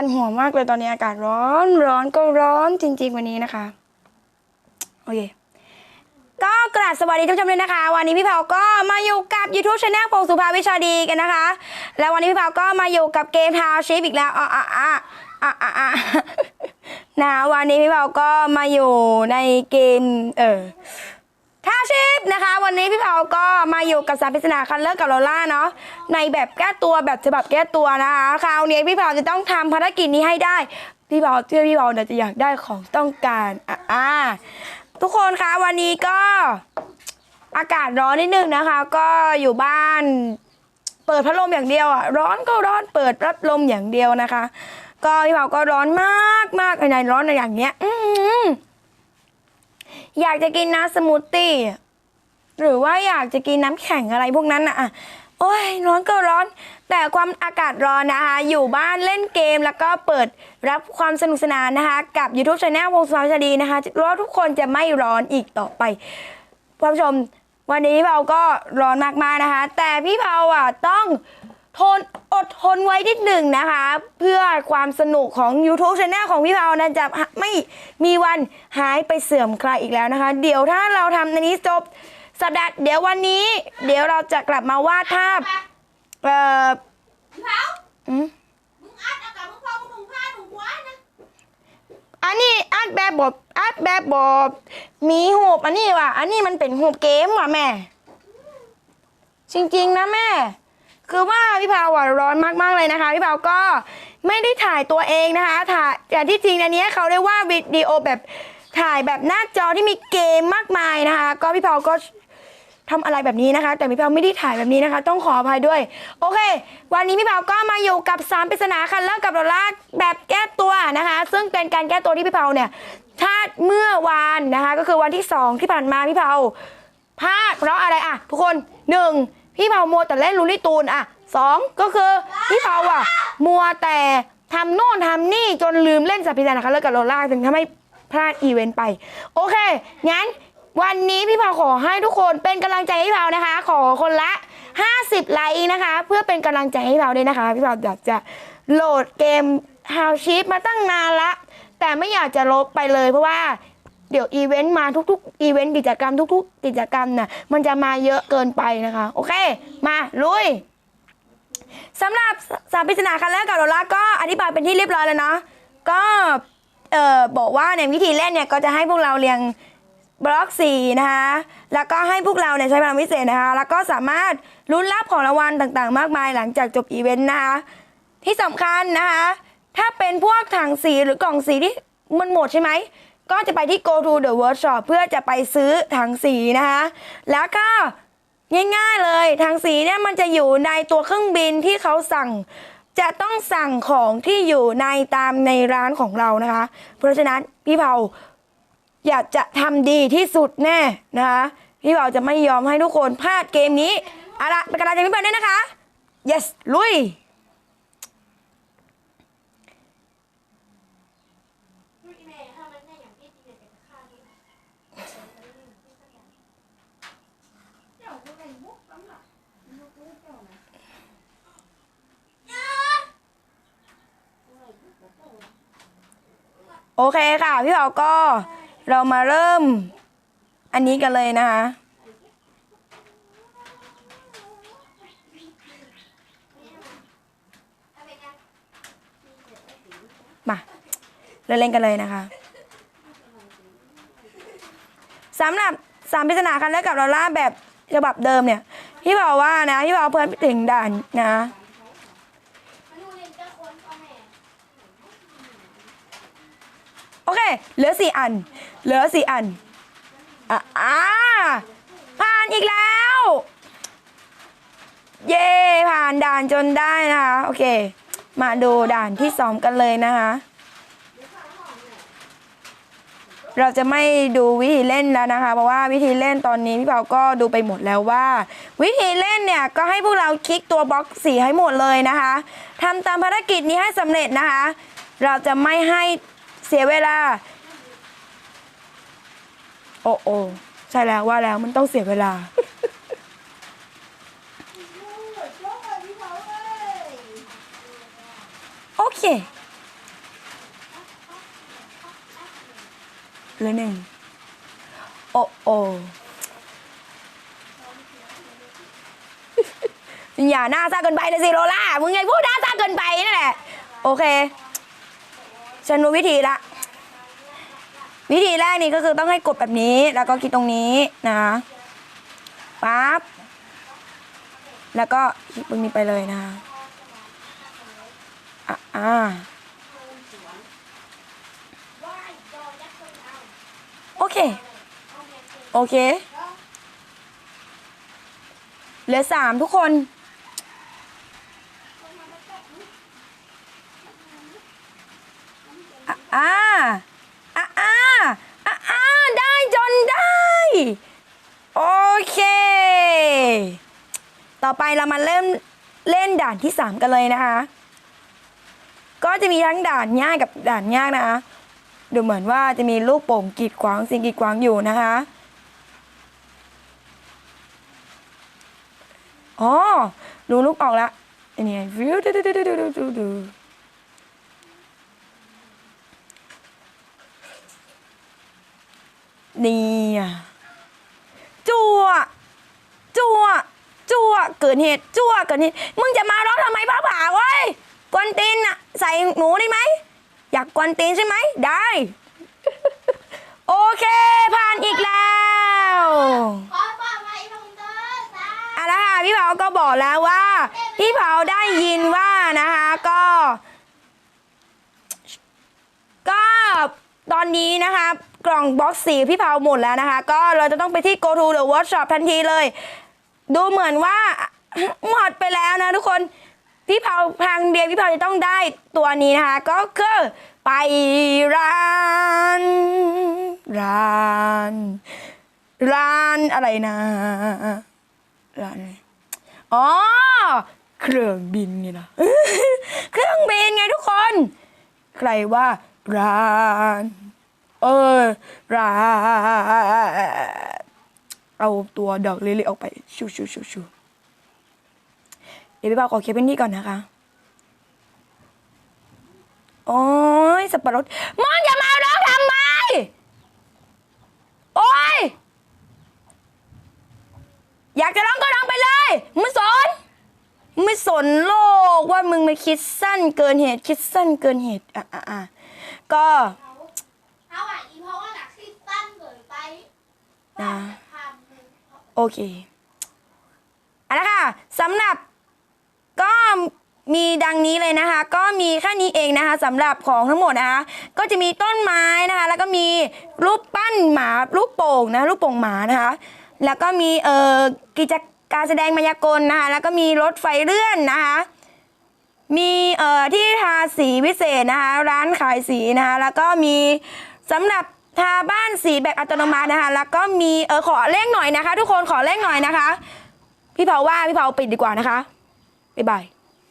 คันหัวมากเลยตอนนี้อากาศร้อนร้อนก็ร้อนจริง ๆ วันนี้นะคะ โอเค ก็กราบสวัสดีทุกท่านเลยนะคะ วันนี้พี่เผาก็มาอยู่กับ YouTube Channel พงสุภาวิชาดีกันนะคะ แล้ววันนี้พี่เผาก็มาอยู่กับเกมทาวชิปอีกแล้วอะอะอะอะอะอะนะวันนี้พี่เผาก็มาอยู่ในเกม เออ ทาชิปนะคะ วันนี้พี่เผาก็มาอยู่กับสามปริศนาคันเลิกกับโลล่าเนาะในแบบแก้ตัวแบบฉบับแก้ตัวนะคะคราวนี้พี่เผาจะต้องทำภารกิจนี้ให้ได้ พี่เผาเชื่อพี่เผาเนี่ยจะอยากได้ของต้องการอะทุกคนคะวันนี้ก็อากาศร้อนนิดนึงนะคะ ก็อยู่บ้าน เปิดพัดลมอย่างเดียวอะร้อนก็ร้อนเปิดพัดลมอย่างเดียวนะคะ ก็พี่เผาก็ร้อนมากมากในร้อนอย่างเนี้ย อื อยากจะกินน้ำสมูทตี้หรือว่าอยากจะกินน้ำแข็งอะไรพวกนั้นอะโอ้ยร้อนก็ร้อน แต่ความอากาศร้อนนะคะ อยู่บ้านเล่นเกมแล้วก็เปิดรับความสนุกสนานนะคะ กับ YouTube Channel วงสวรรคดีนะคะแล้วทุกคนจะไม่ร้อนอีกต่อไปผู้ชม วันนี้พี่เผาก็ร้อนมากๆนะคะ แต่พี่เผาอะต้อง ทนอดทนไว้นิดหนึ่งนะคะ เพื่อความสนุกของ YouTube Channel ของพี่เผานั้นจะไม่มีวันหายไปเสื่อมคลายอีกแล้วนะคะ เดี๋ยวถ้าเราทำในนี้จบสัปดาห์เดี๋ยววันนี้ เดี๋ยวเราจะกลับมาวาดภาพเอ่อพี่เผาอืมมึงอัดเอากับมึงพอมึงถุงผ้าถุงหัวนะอันนี้อัดแบบบอบอัดแบบบอบมีหูบอันนี้ว่ะ อันนี้มันเป็นหูบเกมว่ะแม่ จริง ๆ นะแม่ คือว่าพี่พาวอะร้อนมากๆเลยนะคะพี่พาวก็ไม่ได้ถ่ายตัวเองนะคะถ่ายแต่ที่จริงอันนี้เขาเรียกว่าวิดีโอแบบถ่ายแบบหน้าจอที่มีเกมมากมายนะคะ ก็พี่พาวก็ทำอะไรแบบนี้นะคะ แต่พี่เผาไม่ได้ถ่ายแบบนี้นะคะ ต้องขออภัยด้วย โอเค วันนี้พี่เผาก็มาอยู่กับสามปริศนาคันเลิกกับโรล่าแบบแก้ตัวนะคะ ซึ่งเป็นการแก้ตัวที่พี่เผาเนี่ยพลาดเมื่อวานนะคะ ก็คือวันที่สองที่ผ่านมาพี่เผาพลาดเพราะอะไรอะ ทุกคนหนึ่ง พี่เผามัวแต่เล่นลูลี่ตูนอะสองก็คือพี่เผาอะ มัวแต่ทำโน่นทำนี่จนลืมเล่นสัมปริศนาคันเลิกกับโรล่าถึงทำให้พลาดอีเวนต์ไป โอเค งั้นวันนี้พี่เผาขอให้ทุกคนเป็นกำลังใจให้พี่เผานะคะ ขอคนละ 50 ไลค์นะคะ เพื่อเป็นกำลังใจให้พี่เผาด้วยนะคะ พี่เผาอยากจะโหลดเกม How Sheep มาตั้งนานละแต่ไม่อยากจะลบไปเลยเพราะว่า เดี๋ยวอีเวนต์มาทุกๆอีเวนต์กิจกรรมทุก ๆ กิจกรรมน่ะมันจะมาเยอะเกินไปนะคะ โอเค มาลุยสำหรับสามปริศนาคันแรกกับโรล่าก็อธิบายเป็นที่เรียบร้อยแล้วเนาะก็เอ่อบอกว่าในวิธีเล่นเนี่ยก็จะให้พวกเราเรียงบล็อกสีนะคะ แล้วก็ให้พวกเราเนี่ยใช้พลังพิเศษนะคะ แล้วก็สามารถลุ้นรับของรางวัลต่างๆ มากมายหลังจากจบอีเวนต์นะคะ ที่สำคัญนะคะ ถ้าเป็นพวกถังสีหรือกล่องสีที่มันหมดใช่ไหม ก็จะไปที่ go to the workshop เพื่อจะไปซื้อถังสีนะคะ แล้วก็ง่ายๆเลยถังสีเนี่ยมันจะอยู่ในตัวเครื่องบินที่เขาสั่ง จะต้องสั่งของที่อยู่ในตามในร้านของเรานะคะ เพราะฉะนั้นพี่เผาอยากจะทำดีที่สุดแน่นะคะพี่เบาจะไม่ยอมให้ทุกคนพลาดเกมนี้เอาละเป็นกำลังใจพี่เบาด้วยนะคะ yes ลุย ดูอีเมลถ้ามันได้อย่างที่จริงเนี่ยจะฆ่าที่เดี๋ยวกูเป็นมุกสำหรับมุกเจ้านะ โอเคค่ะ พี่เบาก็เรามาเริ่ม อันนี้กันเลยนะคะมาเริ่มเล่นกันเลยนะคะสำหรับสามปริศนาคันแรกกับลอล่าแบบฉบับเดิมเนี่ย พี่บอกว่านะ พี่บอกเพิ่อนถึงด่านนะ มันดูเรียนเจ้าคนพ่อแม่ โอเค เหลือสี่อัน เหลือสี่อัน อ่าผ่านอีกแล้ว เย่ผ่านด่านจนได้นะคะ โอเค มาดูด่านที่สองกันเลยนะคะ เราจะไม่ดูวิธีเล่นแล้วนะคะ เพราะว่าวิธีเล่นตอนนี้พี่เผาก็ดูไปหมดแล้วว่า วิธีเล่นเนี่ยก็ให้พวกเราคลิกตัวบล็อกสีให้หมดเลยนะคะทำตามภารกิจนี้ให้สำเร็จนะคะ เราจะไม่ให้ เสียเวลา โอ้โอใช่แล้วว่าแล้วมันต้องเสียเวลา โอเคเลยหนึ่งโอ้โออย่าหน้าซ่าเกินไปเลยสิโรล่า มึงไงพูดหน้าซ่าเกินไปนั่นแหละ โอเค ฉันรู้วิธีละ วิธีแรกนี่ก็คือต้องให้กดแบบนี้ แล้วก็คลิกตรงนี้นะปั๊บ แล้วก็คลิกตรงนี้ไปเลยนะคะอะอ่าโอเค โอเค เหลือสามทุกคน อะอ่าอะอ่าอะอ่าได้จนได้ โอเค ต่อไป เรามาเริ่มเล่นด่านที่สามกันเลยนะคะ ก็จะมีทั้งด่านง่ายกับด่านยากนะคะ ดูเหมือนว่าจะมีลูกโป่งกีดขวางสิ่งกีดขวางอยู่นะคะอ๋อดูลูกออกแล้วอันนี้วิวดูดูดูดูดูดูดูนี่อะจั่วจั่วจั่ว เกิดเหตุจั่วเกิดเหตุมึงจะมาร้องทำไมป้าผ่าเว้ยกวนตีนอะใส่หนูได้ไหมอยากกวนตีนใช่ไหมได้ โอเคผ่านอีกแล้วอบอกมาอีกคนะอะละค่ะพี่เผาก็บอกแล้วว่า พี่เผาได้ยินว่านะคะก็ ก็ตอนนี้นะคะกล่องบ็อกซ์สีพี่เผาหมดแล้วนะคะ ก็เราจะต้องไปที่ go to the workshop ทันทีเลย ดูเหมือนว่าหมดไปแล้วนะทุกคนพี่เผาทางเดียวพี่เผาจะต้องได้ตัวนี้นะคะ ก็คือไปร้านร้านร้านอะไรนะร้านอะไรอ๋อเครื่องบินไงนะเครื่องบินไงทุกคน ใครว่าร้าน เออร้าน เอาตัวดอกลิลลี่ออกไปชูชูชูชูเดี๋ยวพี่บ่าวขอเคลียร์พื้นที่ก่อนนะคะ โอ้ยสับปะรดมึงจะมาร้องทำไม โอ้ย อยากจะร้องก็ร้องไปเลยมึงไม่สนมึงไม่สนโลกว่ามึงไม่คิดสั้นเกินเหตุคิดสั้นเกินเหตุ อะอะอะก็เอาอะอีเพราะว่าหนักที่ตั้นเกิดไปนะทำหนึ่ง โอเคอาละค่ะสำหรับก็มีดังนี้เลยนะคะ ก็มีแค่นี้เองนะคะสำหรับของทั้งหมดนะคะ ก็จะมีต้นไม้นะคะ แล้วก็มีรูปปั้นหมารูปโป่งนะรูปโป่งหมานะคะ แล้วก็มีเอ่อกิจการแสดงมายากลนะคะ แล้วก็มีรถไฟเลื่อนนะคะ มีเอ่อที่ทาสีพิเศษนะคะ ร้านขายสีนะคะ แล้วก็มีสำหรับ ทาบ้านสีแบบอัตโนมัตินะคะ แล้วก็มีเออขอเลขหน่อยนะคะ ทุกคนขอเลขหน่อยนะคะ พี่เผาว่าพี่เผาปิดดีกว่านะคะบ๊ายบาย